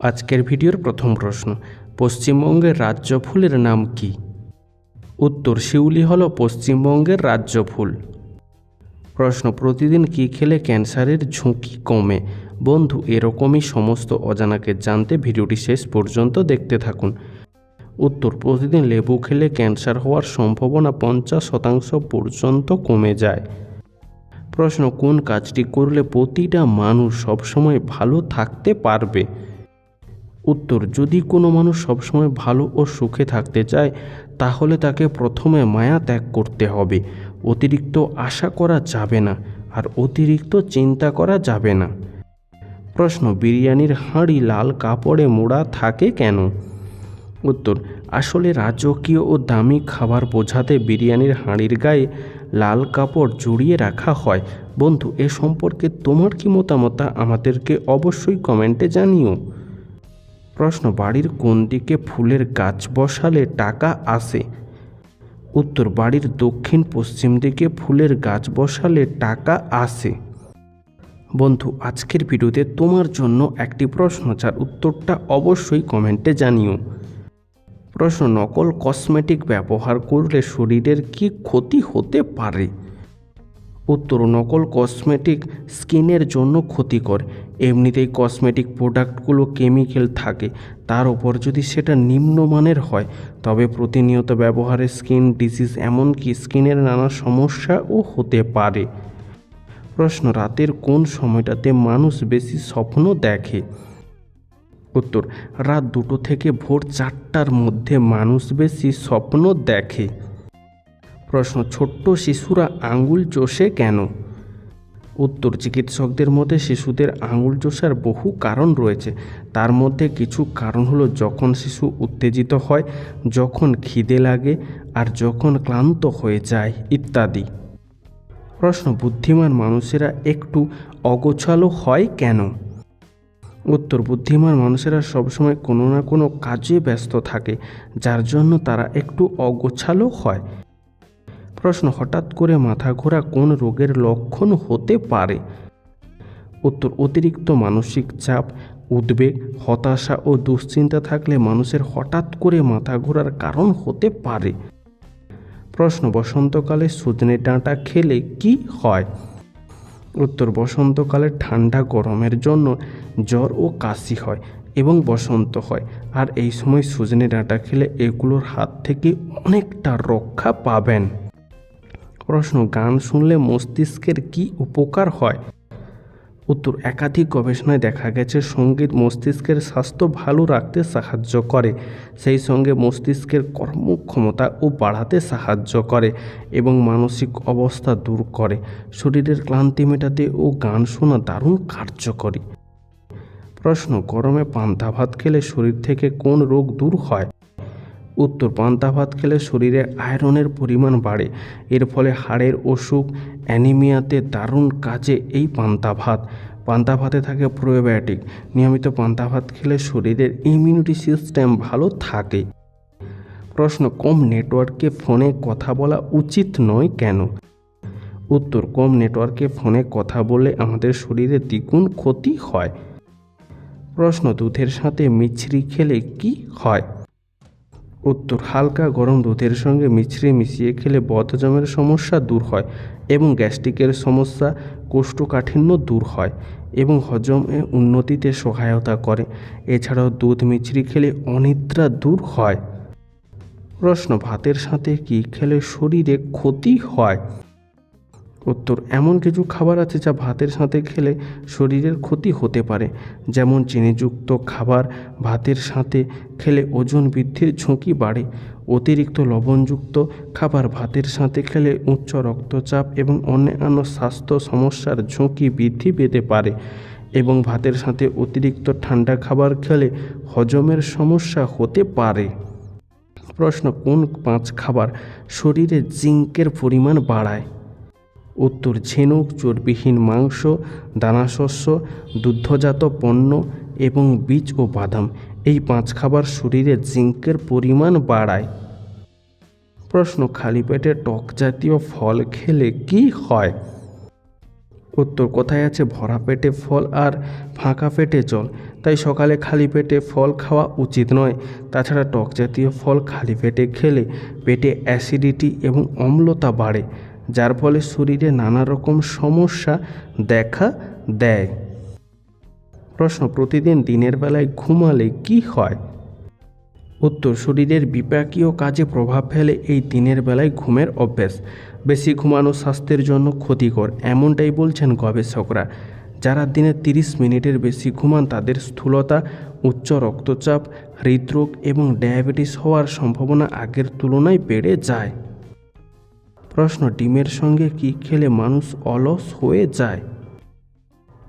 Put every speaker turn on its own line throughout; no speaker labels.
আজকের ভিডিওর প্রথম প্রশ্ন, পশ্চিমবঙ্গের রাজ্য ফুলের নাম কি? উত্তর, শিউলি হল পশ্চিমবঙ্গের রাজ্য ফুল প্রশ্ন, প্রতিদিন কী খেলে ক্যান্সারের ঝুঁকি কমে? বন্ধু, এরকমই সমস্ত অজানাকে জানতে ভিডিওটি শেষ পর্যন্ত দেখতে থাকুন। উত্তর, প্রতিদিন লেবু খেলে ক্যান্সার হওয়ার সম্ভাবনা পঞ্চাশ শতাংশ পর্যন্ত কমে যায়। প্রশ্ন, কোন কাজটি করলে প্রতিটা মানুষ সবসময় ভালো থাকতে পারবে? উত্তর, যদি কোনো মানুষ সবসময় ভালো ও সুখে থাকতে চায়, তাহলে তাকে প্রথমে মায়া ত্যাগ করতে হবে। অতিরিক্ত আশা করা যাবে না আর অতিরিক্ত চিন্তা করা যাবে না। প্রশ্ন, বিরিয়ানির হাঁড়ি লাল কাপড়ে মোড়া থাকে কেন? উত্তর, আসলে রাজকীয় ও দামি খাবার বোঝাতে বিরিয়ানির হাঁড়ির গায়ে লাল কাপড় জড়িয়ে রাখা হয়। বন্ধু, এ সম্পর্কে তোমার কি মতামত আমাদেরকে অবশ্যই কমেন্টে জানিও। প্রশ্ন, বাড়ির কোন দিকে ফুলের গাছ বসালে টাকা আসে? উত্তর, বাড়ির দক্ষিণ পশ্চিম দিকে ফুলের গাছ বসালে টাকা আসে। বন্ধু, আজকের ভিডিওতে তোমার জন্য একটি প্রশ্ন, যার উত্তরটা অবশ্যই কমেন্টে জানিও। প্রশ্ন, নকল কসমেটিক ব্যবহার করলে শরীরের কি ক্ষতি হতে পারে? উত্তর নকল কসমেটিক স্কিনের জন্য ক্ষতিকর। এমনিতেই কসমেটিক প্রোডাক্টগুলো কেমিক্যাল থাকে, তার উপর যদি সেটা নিম্নমানের হয়, তবে প্রতিনিয়ত ব্যবহারে স্কিন ডিজিজ এমনকি স্কিনের নানা সমস্যাও হতে পারে। প্রশ্ন, রাতের কোন সময়টাতে মানুষ বেশি স্বপ্ন দেখে? উত্তর, রাত দুটো থেকে ভোর চারটার মধ্যে মানুষ বেশি স্বপ্ন দেখে। প্রশ্ন, ছোট্ট শিশুরা আঙুল চষে কেন? উত্তর, চিকিৎসকদের মধ্যে শিশুদের আঙুল চষার বহু কারণ রয়েছে। তার মধ্যে কিছু কারণ হলো যখন শিশু উত্তেজিত হয়, যখন খিদে লাগে, আর যখন ক্লান্ত হয়ে যায়, ইত্যাদি। প্রশ্ন, বুদ্ধিমান মানুষেরা একটু অগোছালো হয় কেন? উত্তর, বুদ্ধিমান মানুষেরা সবসময় কোনো না কোনো কাজে ব্যস্ত থাকে, যার জন্য তারা একটু অগোছালো হয়। প্রশ্ন, হঠাৎ করে মাথা ঘোরা কোন রোগের লক্ষণ হতে পারে? উত্তর, অতিরিক্ত মানসিক চাপ, উদ্বেগ, হতাশা ও দুশ্চিন্তা থাকলে মানুষের হঠাৎ করে মাথা ঘোরার কারণ হতে পারে। প্রশ্ন, বসন্তকালে সজনে ডাঁটা খেলে কি হয়? উত্তর, বসন্তকালে ঠান্ডা গরমের জন্য জ্বর ও কাশি হয় এবং বসন্ত হয়, আর এই সময় সজনে ডাঁটা খেলে এগুলোর হাত থেকে অনেকটা রক্ষা পাবেন। প্রশ্ন, গান শুনলে মস্তিষ্কের কি উপকার হয়? উত্তর, একাধিক গবেষণায় দেখা গেছে সংগীত মস্তিষ্কের স্বাস্থ্য ভালো রাখতে সাহায্য করে, সেই সঙ্গে মস্তিষ্কের কর্মক্ষমতা ও বাড়াতে সাহায্য করে এবং মানসিক অবস্থা দূর করে। শরীরের ক্লান্তি মেটাতে ও গান শোনা দারুণ কার্যকরী। প্রশ্ন, গরমে পান্তা ভাত খেলে শরীর থেকে কোন রোগ দূর হয়? উত্তর, পান্তা ভাত খেলে শরীরে আয়রনের পরিমাণ বাড়ে। এর ফলে হাড়ের অসুখ, অ্যানিমিয়াতে দারুণ কাজে এই পান্তা ভাত। পান্তা ভাতে থাকে প্রোবায়োটিক। নিয়মিত পান্তা ভাত খেলে শরীরের ইমিউনিটি সিস্টেম ভালো থাকে। প্রশ্ন, কম নেটওয়ার্কে ফোনে কথা বলা উচিত নয় কেন? উত্তর, কম নেটওয়ার্কে ফোনে কথা বললে আমাদের শরীরে দ্বিগুণ ক্ষতি হয়। প্রশ্ন, দুধের সাথে মিছরি খেলে কি হয়? উত্তর, হালকা গরম দুধের সঙ্গে মিছরি মিশিয়ে খেলে বদহজমের সমস্যা দূর হয় এবং গ্যাস্ট্রিকের সমস্যা, কোষ্ঠকাঠিন্য দূর হয় এবং হজমে উন্নতিতে সহায়তা করে। এছাড়াও দুধ মিছরি খেলে অনিদ্রা দূর হয়। প্রশ্ন, ভাতের সাথে কি খেলে শরীরে ক্ষতি হয়? উত্তর, এমন কিছু খাবার আছে যা ভাতের সাথে খেলে শরীরের ক্ষতি হতে পারে। যেমন চিনিযুক্ত খাবার ভাতের সাথে খেলে ওজন বৃদ্ধির ঝুঁকি বাড়ে। অতিরিক্ত লবণযুক্ত খাবার ভাতের সাথে খেলে উচ্চ রক্তচাপ এবং অন্যান্য স্বাস্থ্য সমস্যার ঝুঁকি বৃদ্ধি পেতে পারে এবং ভাতের সাথে অতিরিক্ত ঠান্ডা খাবার খেলে হজমের সমস্যা হতে পারে। প্রশ্ন, কোন পাঁচ খাবার শরীরে জিঙ্কের পরিমাণ বাড়ায়? উত্তর ঝিনুক, চর্বিহীন মাংস, দানাশস্য, দুগ্ধজাত পণ্য এবং বীজ ও বাদাম। এই পাঁচ খাবার শরীরে জিঙ্কের পরিমাণ বাড়ায়। প্রশ্ন, খালি পেটে টক জাতীয় ফল খেলে কি হয়? উত্তর, কোথায় আছে ভরা পেটে ফল আর ফাঁকা পেটে জল? তাই সকালে খালি পেটে ফল খাওয়া উচিত নয়। তাছাড়া টক জাতীয় ফল খালি পেটে খেলে পেটে অ্যাসিডিটি এবং অম্লতা বাড়ে। যার ফলে শরীরে নানা রকম সমস্যা দেখা দেয়। প্রশ্ন, প্রতিদিন দিনের বেলায় ঘুমালে কি হয়? উত্তর, শরীরের বিপাকীয় কাজে প্রভাব ফেলে এই দিনের বেলায় ঘুমের অভ্যাস। বেশি ঘুমানো স্বাস্থ্যের জন্য ক্ষতিকর, এমনটাই বলছেন গবেষকরা। যারা দিনে তিরিশ মিনিটের বেশি ঘুমান, তাদের স্থূলতা, উচ্চ রক্তচাপ, হৃদরোগ এবং ডায়াবেটিস হওয়ার সম্ভাবনা আগের তুলনায় বেড়ে যায়। প্রশ্ন, ডিমের সঙ্গে কি খেলে মানুষ অলস হয়ে যায়?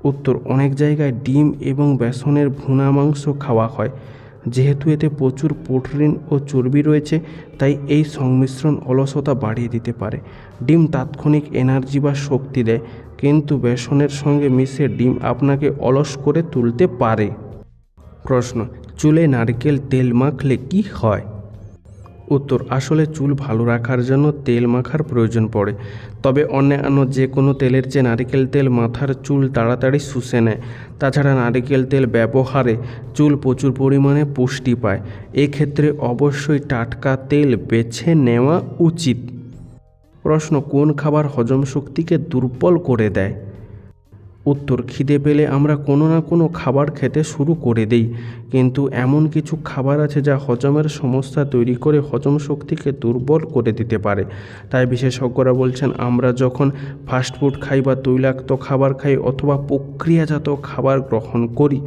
উত্তর, অনেক জায়গায় ডিম এবং বেসনের ভুনা মাংস খাওয়া হয়। যেহেতু এতে প্রচুর প্রোটিন ও চর্বি রয়েছে, তাই এই সংমিশ্রণ অলসতা বাড়িয়ে দিতে পারে। ডিম তাৎক্ষণিক এনার্জি বা শক্তি দেয়, কিন্তু বেসনের সঙ্গে মিশে ডিম আপনাকে অলস করে তুলতে পারে। প্রশ্ন, চুলে নারকেল তেল মাখলে কি হয়? উত্তর, আসলে চুল ভালো রাখার জন্য তেল মাখার প্রয়োজন পড়ে। তবে অন্যান্য যে কোনো তেলের চেয়ে নারিকেল তেল মাথার চুল তাড়াতাড়ি শুষে নেয়। তাছাড়া নারিকেল তেল ব্যবহারে চুল প্রচুর পরিমাণে পুষ্টি পায়। এক্ষেত্রে অবশ্যই টাটকা তেল বেছে নেওয়া উচিত। প্রশ্ন, কোন খাবার হজম শক্তিকে দুর্বল করে দেয়? উত্তর, খিদে পেলে আমরা কোনো না কোনো খাবার খেতে শুরু করে দিই। কিন্তু এমন কিছু খাবার আছে যা হজমের সমস্যা তৈরি করে হজম শক্তিকে দুর্বল করে দিতে পারে। তাই বিশেষজ্ঞরা বলছেন, আমরা যখন ফাস্টফুড খাই বা তৈলাক্ত খাবার খাই অথবা প্রক্রিয়াজাত খাবার গ্রহণ করি,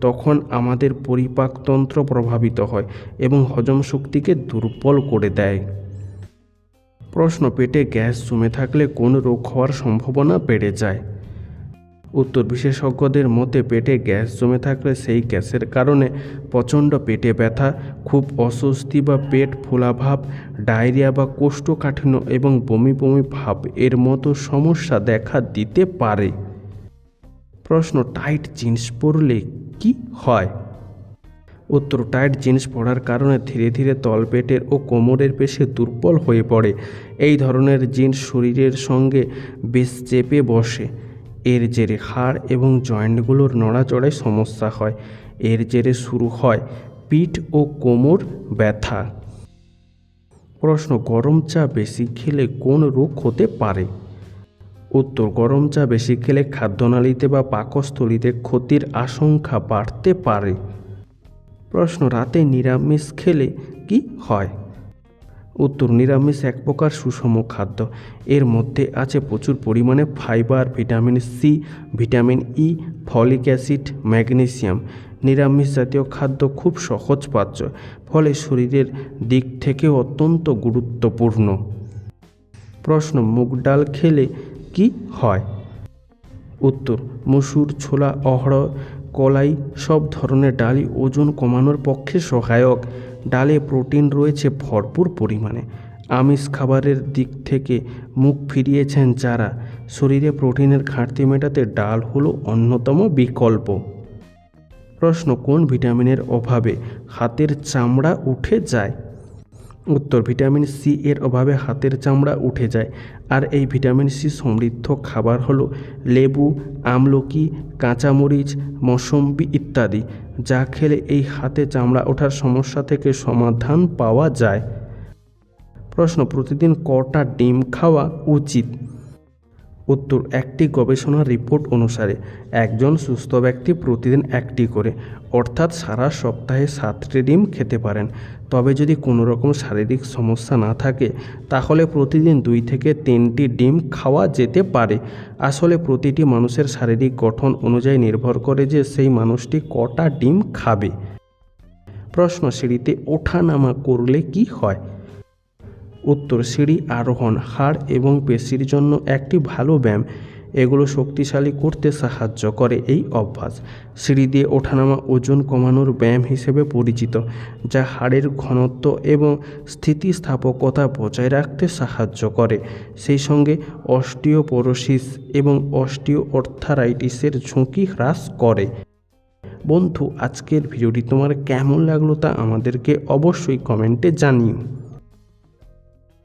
তখন আমাদের পরিপাকতন্ত্র প্রভাবিত হয় এবং হজম শক্তিকে দুর্বল করে দেয়। প্রশ্ন, পেটে গ্যাস জমে থাকলে কোন রোগ হওয়ার সম্ভাবনা বেড়ে যায়? উত্তর, বিশেষজ্ঞদের মতে পেটে গ্যাস জমে থাকলে সেই গ্যাসের কারণে প্রচণ্ড পেটে ব্যথা, খুব অস্বস্তি বা পেট ফোলাভাব, ডায়রিয়া বা কোষ্ঠকাঠিন্য এবং বমি বমি ভাব এর মতো সমস্যা দেখা দিতে পারে। প্রশ্ন, টাইট জিন্স পরলে কি হয়? উত্তর, টাইট জিন্স পরার কারণে ধীরে ধীরে তলপেটের ও কোমরের পেশে দুর্বল হয়ে পড়ে। এই ধরনের জিন্স শরীরের সঙ্গে বেশ চেপে বসে। এর জেরে হাড় এবং জয়েন্টগুলোর নড়াচড়ায় সমস্যা হয়। এর জেরে শুরু হয় পিঠ ও কোমর ব্যথা। প্রশ্ন, গরম চা বেশি খেলে কোন রোগ হতে পারে? উত্তর, গরম চা বেশি খেলে খাদ্যনালীতে বা পাকস্থলীতে ক্ষতির আশঙ্কা বাড়তে পারে। প্রশ্ন, রাতে নিরামিষ খেলে কি হয়? উত্তর নিরামিষ এক প্রকার সুষম খাদ্য। এর মধ্যে আছে প্রচুর পরিমাণে fibre, vitamin C vitamin E folic acid, magnesium. নিরামিষ জাতীয় খাদ্য খুব সহজপাচ্য, ফলে শরীরের দিক থেকে অত্যন্ত গুরুত্বপূর্ণ। প্রশ্ন, মুগ ডাল খেলে কি হয়? উত্তর, মসুর, ছোলা অহড় কলাই সব ধরনের ডালই ওজন কমানোর পক্ষে সহায়ক। ডালে প্রোটিন রয়েছে ভরপুর পরিমাণে। আমিষ খাবারের দিক থেকে মুখ ফিরিয়েছেন যারা। শরীরে প্রোটিনের ঘাটতি মেটাতে ডাল হলো অন্যতম বিকল্প। প্রশ্ন, কোন ভিটামিনের অভাবে হাতের চামড়া উঠে যায়? উত্তর, ভিটামিন সি এর অভাবে হাতের চামড়া উঠে যায়। আর এই ভিটামিন সি সমৃদ্ধ খাবার হলো লেবু, আমলকি, কাঁচামরিচ, মৌসম্বি ইত্যাদি, যা খেলে এই হাতে চামড়া ওঠার সমস্যা থেকে সমাধান পাওয়া যায়। প্রশ্ন, প্রতিদিন কটা ডিম খাওয়া উচিত? উত্তর, একটি গবেষণার রিপোর্ট অনুসারে, একজন সুস্থ ব্যক্তি প্রতিদিন একটি করে, অর্থাৎ সারা সপ্তাহে সাতটি ডিম খেতে পারেন। তবে যদি কোনো রকম শারীরিক সমস্যা না থাকে, তাহলে প্রতিদিন দুই থেকে তিনটি ডিম খাওয়া যেতে পারে। আসলে প্রতিটি মানুষের শারীরিক গঠন অনুযায়ী নির্ভর করে যে সেই মানুষটি কটা ডিম খাবে। প্রশ্ন সিঁড়িতে ওঠা নামা করলে কি হয়? উত্তর সিঁড়ি আরোহণ, হাড় এবং পেশির জন্য একটি ভালো ব্যায়াম। এগুলো শক্তিশালী করতে সাহায্য করে এই অভ্যাস। সিঁড়ি দিয়ে ওঠানামা ওজন কমানোর ব্যায়াম হিসেবে পরিচিত, যা হাড়ের ঘনত্ব এবং স্থিতিস্থাপকতা বজায় রাখতে সাহায্য করে। সেই সঙ্গে অস্টিওপোরোসিস এবং অস্টিও অর্থারাইটিসের ঝুঁকি হ্রাস করে। বন্ধু, আজকের ভিডিওটি তোমার কেমন লাগল তা আমাদেরকে অবশ্যই কমেন্টে জানিও।